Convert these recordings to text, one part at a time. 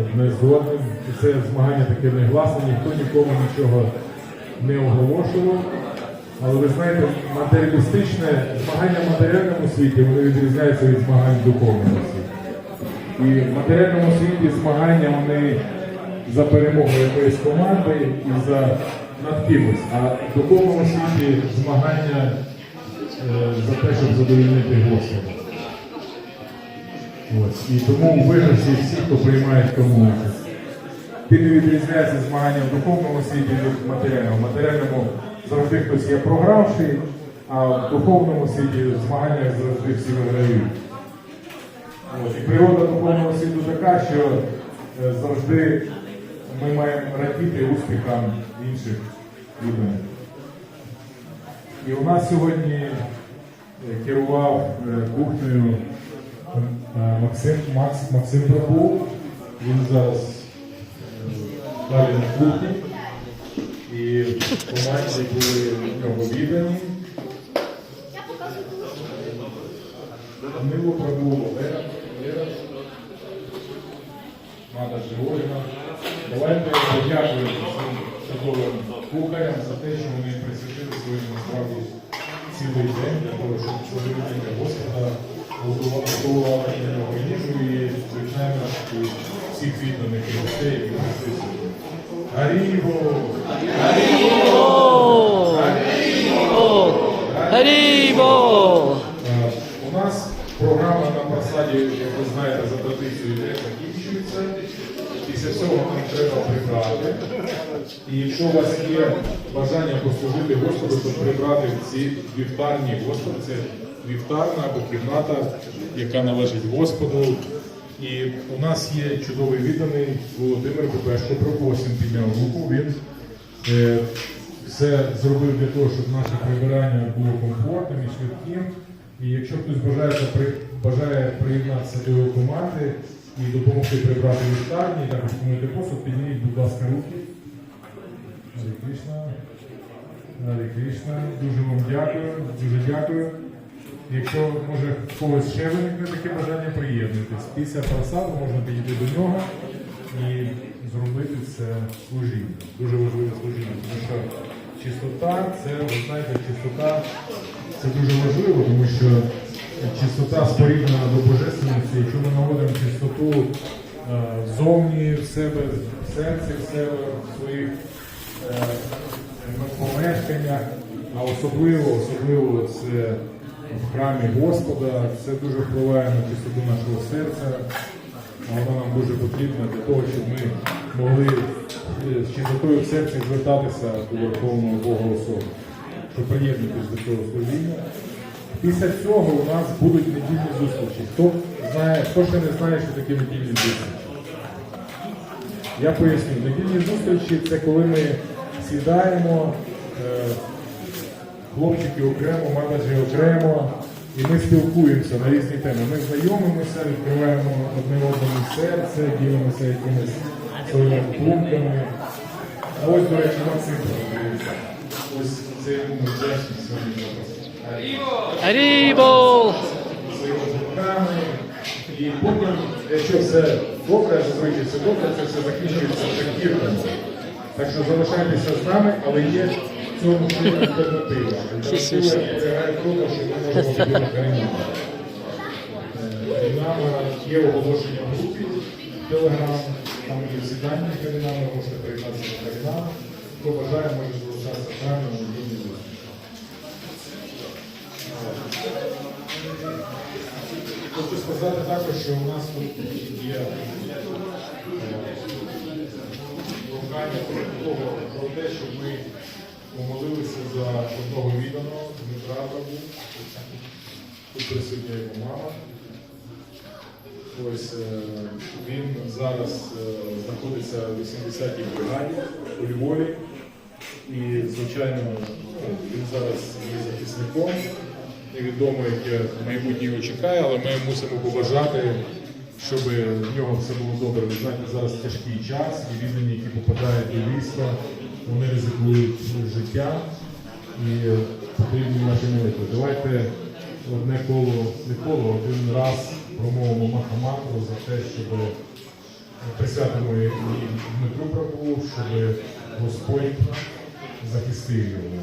одне з. І це змагання таке негласне, ніхто нікому нічого не оголошував. Але ви знаєте, матеріалістичне змагання в матеріальному світі вони відрізняються від змагань в духовному світі. І в матеріальному світі змагання вони за перемогу якоїсь команди і за над кимось. А в духовному світі змагання е, за те, щоб задовольнити Господа. Ось. І тому у виграші всі, хто приймає в. Ти не відрізняється змагання в духовному світі від матеріального. В матеріальному завжди хтось є програвший, а в духовному світі змагання завжди всі виграють. От. І природа духовного світу така, що е, завжди ми маємо радіти успіхам інших людей. І у нас сьогодні е, керував е, кухнею Максим, Макс, Максим Прабув. Він зараз е, далі на кухні. І команді були в нього віддані. Данило Прабув, Олега, Олега, Мада Георгіна. Давайте подякуємо цим чудовим кухарям за те, що вони присвятили сьогодні насправді цілий день для того, щоб служити Господа, готувати для нього їжу і, звичайно, і всіх відданих гостей, які прийшли сьогодні. Гаріво! Харібо! Е, У нас програма на посаді, як ви знаєте, за традицією йде закінчується. Після цього нам треба прибрати. І якщо у вас є бажання послужити Господу, то прибрати ці вівтарні Господи, це вівтарна або кімната, яка належить Господу. І у нас є чудовий відданий Володимир Бубешко, пропосім підняв руку. Він е, все зробив для того, щоб наше прибирання було комфортним і швидким. І якщо хтось бажає, бажає приєднатися до його команди і допомогти прибрати вівтарні, і також помити посуд, підніміть, будь ласка, руки. Кришна. Кришна. Дуже вам дякую, дуже дякую. Якщо може когось ще виникне таке бажання, приєднуйтесь. Після просаду можна підійти до нього і зробити це служіння. Дуже важливе служіння, тому що чистота це, ви знаєте, чистота це дуже важливо, тому що чистота споріднена до божественності. Якщо ми наводимо чистоту е, зовні в себе, в серці в себе, в своїх е, помешканнях, а особливо, особливо це в храмі Господа, це дуже впливає на чистоту нашого серця. А Вона нам дуже потрібна для того, щоб ми могли е, з чистотою в серці звертатися до Верховного Бога особи, щоб приєднатися до цього служіння. Після цього у нас будуть недільні зустрічі. Хто знає, хто ще не знає, що таке недільні зустрічі? Я поясню, недільні зустрічі це коли ми сідаємо, е, хлопчики окремо, менеджери окремо, і ми спілкуємося на різні теми. Ми знайомимося, відкриваємо одне одному серце, ділимося якимись своїми думками. А ось, до речі, Максим. Ось це йому ми вдячні сьогодні. Думками. І потім, якщо все добре, зазвичай все добре, це все закінчується закірками. Так що залишайтеся з нами, але є в цьому альтернатива. Альтернатива полягає в тому, що ми можемо бути Каріна. Карінама є оголошення в групі Телеграм, там є всі дані Карінами, можете приєднатися до Карінама. Хто бажає, може залишатися з нами на недільній зустрічі. Хочу сказати також, що у нас тут є е, прохання про те, щоб ми помолилися за одного відданого Дмитра Бабу. Тут присутня його мама. Ось е, він зараз е, знаходиться в 80-й бригаді у Львові. І, звичайно, ну, він зараз є захисником. Невідомо, яке майбутнє його чекає, але ми мусимо побажати, щоб в нього все було добре. Ви знаєте, зараз тяжкий час, і віддані, які попадають до війська, вони ризикують життя і потрібні наші молитви. Давайте одне коло, не коло, один раз промовимо Махамантру за те, щоб присвятимо і Дмитру Прабу, щоб Господь захистив його.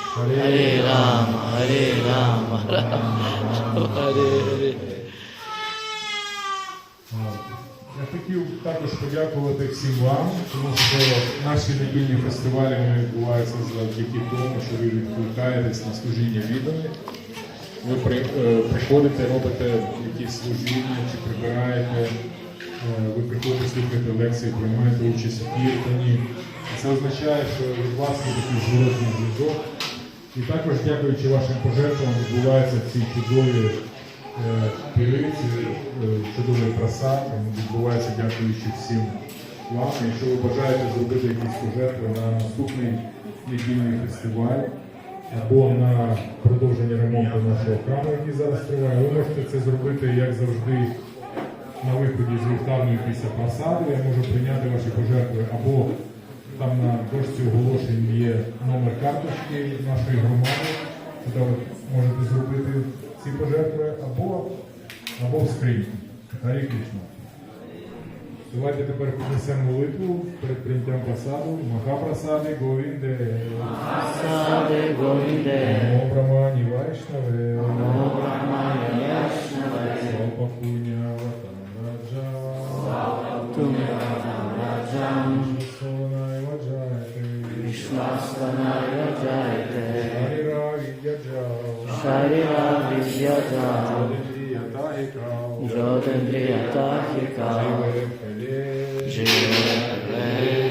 Hare Rama, Hare Rama, Rama, Hare. Я хотів також подякувати всім вам, тому що наші недільні фестивалі вони відбуваються завдяки тому, що ви відкликаєтесь на служіння віддане. Ви при, е, приходите, робите якісь служіння чи прибираєте, е, ви приходите слухати лекції, приймаєте участь у кіртані. Це означає, що від вас є такий зворотний зв'язок. І також, дякуючи вашим пожертвам, відбуваються ці чудові е, піри, ці е, чудовий просад. Він відбувається дякуючи всім вам. Якщо ви бажаєте зробити якісь пожертви на наступний недільний фестиваль або на продовження ремонту нашого храму, який зараз триває, ви можете це зробити, як завжди, на виході з вівтарної після просади. Я можу прийняти ваші пожертви або там на дошці оголошень є номер карточки нашої громади, куди ви можете зробити ці пожертви, або, або в скриньку. Гарі Кришна. Давайте тепер піднесемо молитву перед прийняттям посаду. Махапрасади Говінде. Sade Govinde, Намо Брамані Вайшнаве. Namo Brahmaya Vaishnavaya, Jaya Jaya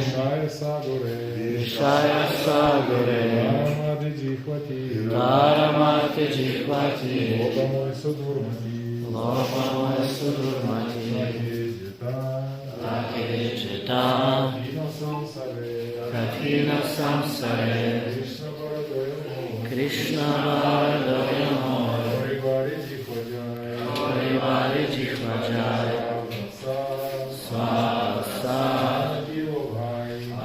Vishaya Sagure Vishaya Sagure Taramati Jihvati Taramati Jihvati Lopamoy Sudurmati Lopamoy Sudurmati Lake Jeta Kathina Samsare Kathina Samsare Krishna Varadaya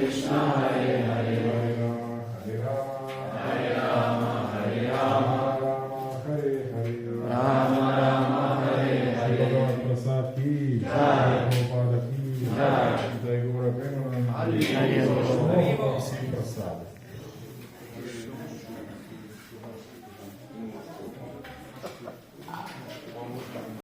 Krishna Hare Hare.